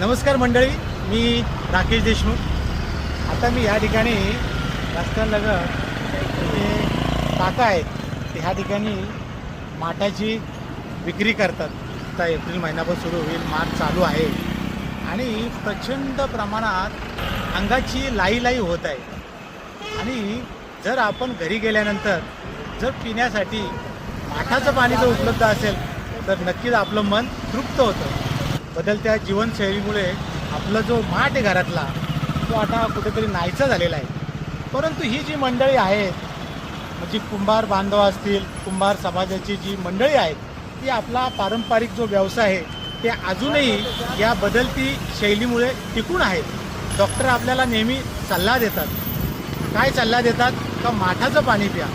नमस्कार मंडळी मी राकेश देशमुख. आता मी ह्या ठिकाणी रस्त्यालगत जे काका आहेत. ते ह्या ठिकाणी माठाची विक्री करतात. आता एप्रिल महिनाभर सुरू होईल माठ चालू आहे. आणि प्रचंड प्रमाणात अंगाची लाई लाई होत आहे. आणि जर आपण घरी गेल्यानंतर जर पिण्यासाठी माठाचं पाणी जर उपलब्ध असेल तर नक्कीच आपलं मन तृप्त होतं. बदलत्या जीवनशैलीमुळे आपला जो माठ आहे घरातला तो आता कुठेतरी नाहीसा झालेला आहे. परंतु ही जी मंडळी आहेत म्हणजे कुंभार बांधव असतील कुंभार समाजाची जी मंडळी आहेत ती आपला पारंपरिक जो व्यवसाय आहे ते अजूनही या बदलती शैलीमुळे टिकून आहेत. डॉक्टर आपल्याला नेहमी सल्ला देतात. काय सल्ला देतात? का माठाचं पाणी प्या.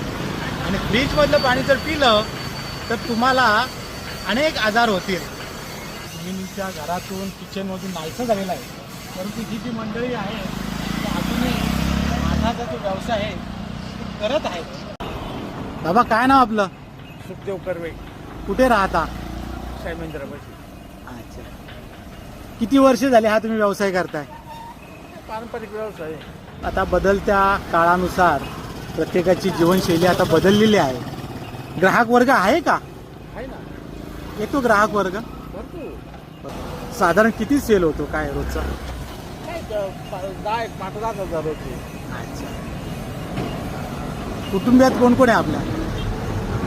आणि फ्रीजमधलं पाणी जर पिलं तर तुम्हाला अनेक आजार होतील. जमिनीच्या घरातून किचनमधून नाहीसं झालेलं आहे. परंतु ही जी मंडळी आहे ती अजूनही माठाचा जो व्यवसाय आहे तो करत आहेत बाबा काय नाव आपलं? सुखदेव कर्वे. कुठे राहता? सायमेंद्रापाशी अच्छा. किती वर्ष झाले हा तुम्ही व्यवसाय करताय? पारंपरिक व्यवसाय आता बदलत्या काळानुसार प्रत्येकाची जीवनशैली आता बदललेली आहे. ग्राहक वर्ग आहे का? आहे ना. येतो ग्राहक वर्ग? साधारण किती सेल होतो काय रोजचा? काय द- पा- दहा एक पाच दहा हजार होते. अच्छा. कुटुंबियात कोण कोण आहे आपल्या?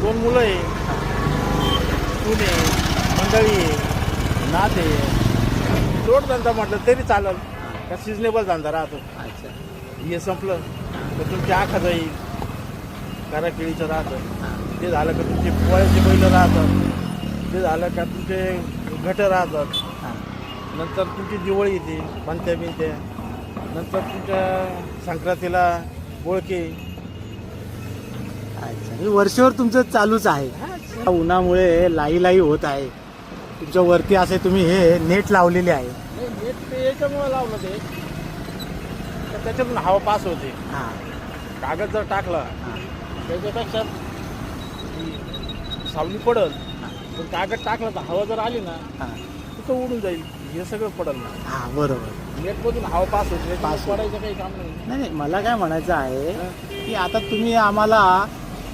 दोन मुलं आहे. आहे मंडळी आहे नात आहे. लोड धंदा म्हटलं तरी चालेल. का सिजनेबल धंदा राहतो. अच्छा. हे संपलं तर तुमची आखा जाईल. काराकिळीचं राहतं. ते झालं का तुमचे पोळ्याचे बैल राहतात. ते झालं का तुमचे घट राहतात नंतर तुमची दिवाळी येते बनत्या बिनत्या. नंतर तुमच्या संक्रांतीला बोळके. अच्छा हे वर्षभर तुमचं चालूच आहे. उन्हामुळे लाई लाई होत आहे. तुमच्या वरती असे तुम्ही हे नेट लावलेले आहे. नाही नेट ते याच्यामुळे लावलं ते. तर त्याच्यातून हवा पास होते. हा. कागद जर टाकला हा. त्याच्यापेक्षा सावली पडल. पण कागद टाकला तर हवा जर आली ना हा. तिथं उडून जाईल. हे सगळं पडल ना. हा बरोबर. नेटमधून हवा पास होते पास पडायचं काही काम नाही. नाही नाही मला काय म्हणायचं आहे की आता तुम्ही आम्हाला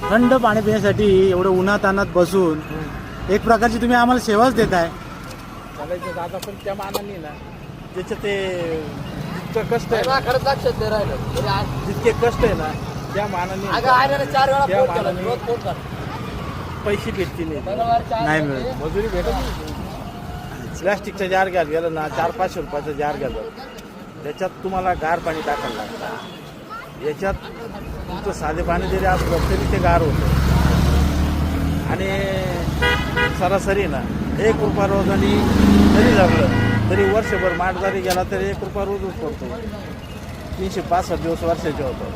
थंड पाणी पिण्यासाठी एवढं उन्हात अनात बसून एक प्रकारची तुम्ही आम्हाला सेवाच देताय. चालायचं दादा पण त्या मानाने ना त्याचं ते जितकं कष्ट आहे ना, खरंच लक्षात नाही राहिलं. तरी आज- जितके कष्ट आहे ना त्या मानाने अगं चार वेळा त्या फोन केला मानाने रोज फोन कर पैसे भेटतील नाही. मिळत. मजुरी भेटत प्लॅस्टिकचा जार घ्याल गेलं ना चार पाचशे रुपयाचा जार घ्याल त्याच्यात तुम्हाला गार पाणी टाकायला लागतं. याच्यात तुमचं साधे पाणी जरी असलं तरी ते गार होतं. आणि सरासरी ना एक रुपया रोजानी जरी लागलं तरी वर्षभर माठ जरी गेला तरी एक रुपया रोजच पडतो. तीनशे पासष्ट दिवस वर्षाचे होतो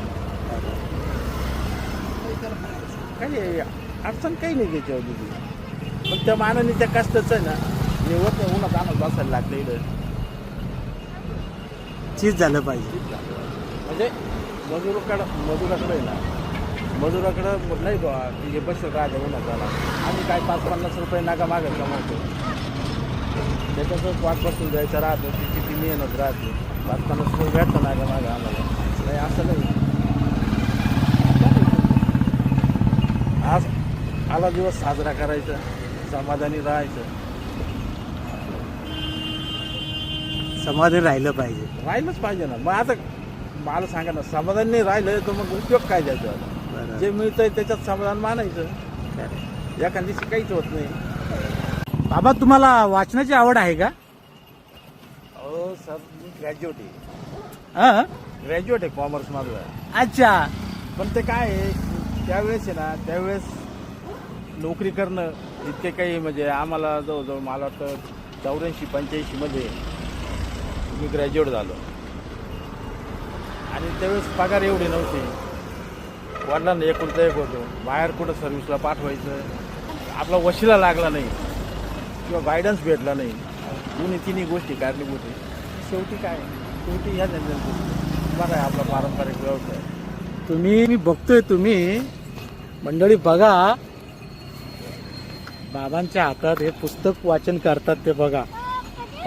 काही अडचण काही नाही त्याच्यावर पण त्या मानाने त्या कष्टाच आहे ना होत उन्हात आणत बसायला लागलं इथं. चीज झालं पाहिजे. म्हणजे मजुराकडं मजुराकडं आहे ना मजुराकडं नाही बा की हे बस राहते उन्हात आला. आम्ही काय पाच पन्नास रुपये नागा मागत कमवतो. त्याच्यातच वाट बसून द्यायचं राहतं ती किती मेहनत राहते. पाच पन्नास रुपये भेटतं नागा मागं आम्हाला? नाही असं नाही. आज आला दिवस साजरा करायचा समाधानी राहायचं. समाधान राहिलं पाहिजे. राहिलंच पाहिजे ना. मग आता मला सांगा ना समाधान नाही राहिलं तर मग उपयोग काय द्यायचा. जे मिळतंय त्याच्यात समाधान मानायचं. एखाद दिवशी काहीच होत नाही. बाबा तुम्हाला वाचनाची आवड आहे का? अहो सर मी ग्रॅज्युएट आहे. हा? ग्रॅज्युएट आहे कॉमर्स माझं अच्छा. पण ते काय आहे त्यावेळेस आहे ना त्यावेळेस नोकरी करणं इतके काही म्हणजे आम्हाला जवळजवळ मला वाटतं चौऱ्याऐंशी पंच्याऐंशीमध्ये मी ग्रॅज्युएट झालो. आणि त्यावेळेस पगार एवढी नव्हती. वडिलांना एकुलता एक होतो. बाहेर कुठं सर्व्हिसला पाठवायचं? आपला वशिला लागला नाही. किंवा गायडन्स भेटला नाही. दोन्ही तिन्ही गोष्टी कारणीभूत आहे. शेवटी काय? शेवटी ह्या जनतेचं बघा आपला पारंपरिक व्यवसाय. तुम्ही मी बघतोय तुम्ही मंडळी बघा बाबांच्या हातात हे पुस्तक वाचन करतात ते बघा.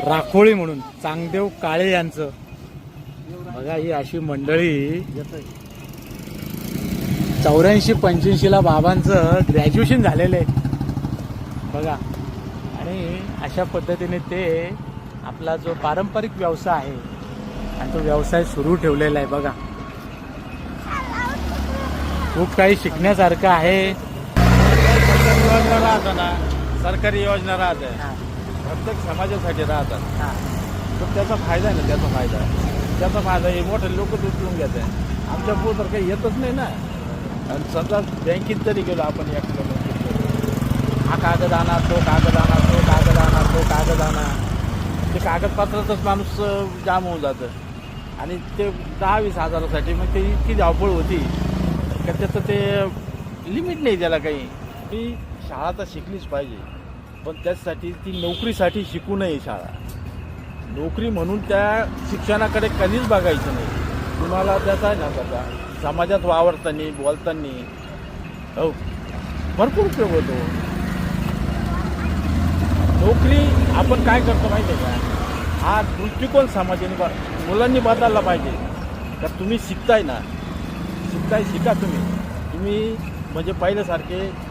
राखोळी म्हणून चांगदेव काळे यांचं. बघा ही अशी मंडळी चौऱ्याऐंशी पंच्याऐंशीला बाबांचं ग्रॅज्युएशन झालेलं आहे. बघा आणि अशा पद्धतीने ते आपला जो पारंपरिक व्यवसाय आहे आणि तो व्यवसाय सुरू ठेवलेला आहे. बघा. खूप काही शिकण्यासारखं आहे. योजना राहतात ना सरकारी योजना राहते. प्रत्येक समाजासाठी राहतात. तर त्याचा फायदा आहे ना त्याचा फायदा त्याचा फायदा हे मोठे लोक उचलून घेत. आहे आमच्या पुढं तर काही येतच नाही ना. आणि समजा बँकेत तरी गेलो आपण एक हा कागद आणा तो कागद आणा तो कागद आणा तो कागद आणा ते कागदपत्रातच माणूस अं, जाम होऊन जातं. आणि ते दहा वीस हजारासाठी मग ते इतकी धावपळ होती. का त्याचं ते लिमिट नाही त्याला काही. ती शाळा तर शिकलीच पाहिजे. पण त्याचसाठी ती नोकरीसाठी शिकू नये शाळा. नोकरी म्हणून त्या शिक्षणाकडे कधीच बघायचं नाही. तुम्हाला त्याचा आहे ना त्याचा समाजात वावरताना बोलताना हो भरपूर उपयोग होतो. नोकरी आपण काय करतो माहिती आहे का? हा दृष्टिकोन समाजाने ब- मुलांनी बदलला पाहिजे. तर तुम्ही शिकताय ना. शिकताय शिका तुम्ही. तुम्ही म्हणजे पहिल्यासारखे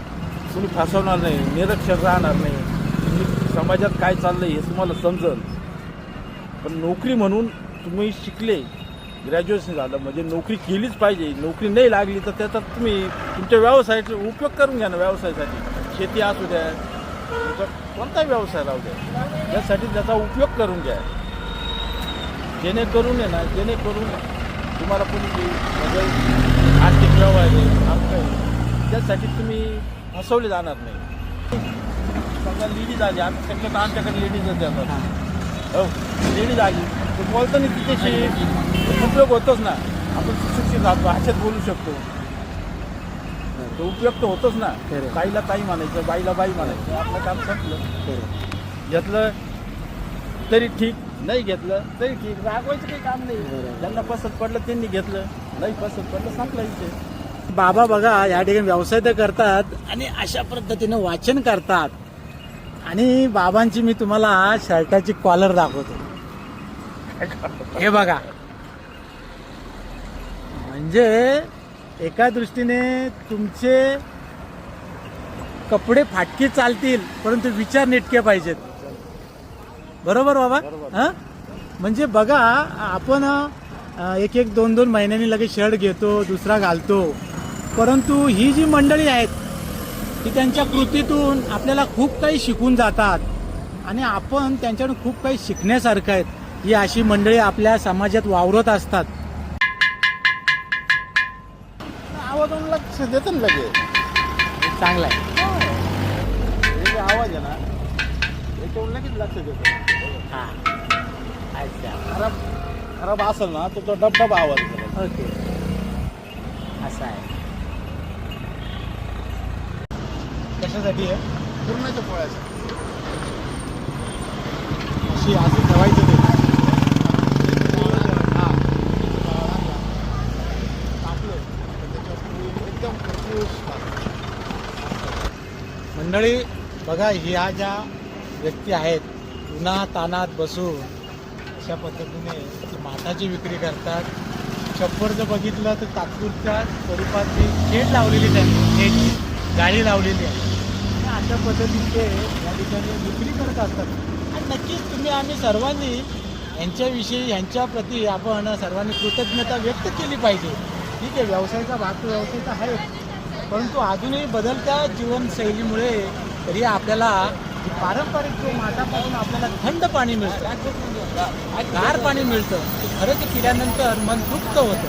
कुणी फसवणार नाही निरक्षर राहणार नाही. तुम्ही समाजात काय चाललंय हे तुम्हाला समजल. पण नोकरी म्हणून तुम्ही शिकले ग्रॅज्युएशन झालं म्हणजे नोकरी केलीच पाहिजे. नोकरी नाही लागली तर त्याचा तुम्ही तुमच्या व्यवसायाचा उपयोग करून घ्या ना व्यवसायासाठी. शेती असू द्या तुमचा कोणताही व्यवसाय राहू द्या. त्यासाठी त्याचा उपयोग करून घ्या. जेणेकरून आहे ना जेणेकरून तुम्हाला कोणी म्हणजे आर्थिक व्यवहार आहे त्यासाठी तुम्ही फसवले जाणार नाही. समजा लेडीज आली. आम्ही शक्यतो आमच्याकडे लेडीजच देतात हो. लेडीज आली. तर बोलताना तिच्याशी. उपयोग होतोच ना. आपण सुशिक्षित राहतो अशात बोलू शकतो. तो उपयोग तर होतोच ना. खरं. ताईला ताई म्हणायचं बाईला बाई म्हणायचं. आपलं काम संपलं. घेतलं तरी ठीक. नाही घेतलं तरी ठीक. रागवायचं काही काम नाही. ज्यांना पसंत पडलं त्यांनी घेतलं. नाही पसंत पडलं संपला विषय बाबा बघा या ठिकाणी व्यवसाय तर करतात आणि अशा पद्धतीने वाचन करतात. आणि बाबांची मी तुम्हाला शर्टाची कॉलर दाखवतो. हे बघा. म्हणजे एका दृष्टीने तुमचे कपडे फाटके चालतील परंतु विचार नेटके पाहिजेत. बरोबर बाबा. हा? म्हणजे बघा आपण एक एक दोन दोन महिन्यांनी लगेच शर्ट घेतो दुसरा घालतो. परंतु ही जी मंडळी आहेत ती त्यांच्या कृतीतून आपल्याला खूप काही शिकून जातात. आणि आपण त्यांच्याकडून खूप काही शिकण्यासारखं आहेत. ही अशी मंडळी आपल्या समाजात वावरत असतात. आवाजाला लक्ष देतं ना लगेच. चांगला आहे. हे. जे आवाज आहे ना याच्यावर लगेच लक्ष देतं. हा. अच्छा. खराब खराब असेल ना तर तो डबडब आवाज. ओके. असं आहे. कशासाठी आहे पूर्णाच्या पोळ्याचं अशी असं ठेवायचं ते हा. टाकलं तर त्याच्यावर एकदम खरपूस लागतं. मंडळी बघा ह्या ज्या व्यक्ती आहेत उन्हा तानात बसून अशा पद्धतीने ती माठाची विक्री करतात छप्पर जर बघितलं तर तात्पुरत्या स्वरूपात ती शेड लावलेली त्यांनी शेड गाडी लावलेली आहे. अशा पद्धतीने ते या ठिकाणी विक्री करत असतात. आणि नक्कीच तुम्ही आम्ही सर्वांनी यांच्याविषयी यांच्याप्रती आपण सर्वांनी कृतज्ञता व्यक्त केली पाहिजे. ठीक आहे व्यवसायाचा भाग तो व्यवसायाचा आहे परंतु अजूनही बदलत्या जीवनशैलीमुळे तरी आपल्याला पारंपरिक जो माठापासून आपल्याला थंड पाणी मिळतं गार पाणी मिळतं ते खरंच पिल्यानंतर मन तृप्त होतं.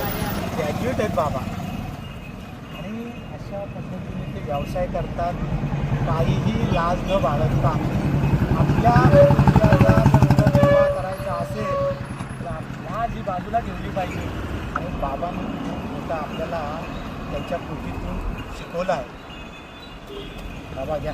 ग्रॅज्युएट आहेत बाबा आणि अशा पद्धतीने ते व्यवसाय करतात काहीही लाज न बाळगता. आपल्या मुलाचा करायचा असेल तर आपल्या जी बाजूला ठेवली पाहिजे. आणि बाबांनी होता आपल्याला त्यांच्या कृतीतून शिकवलं आहे. बाबा घ्या.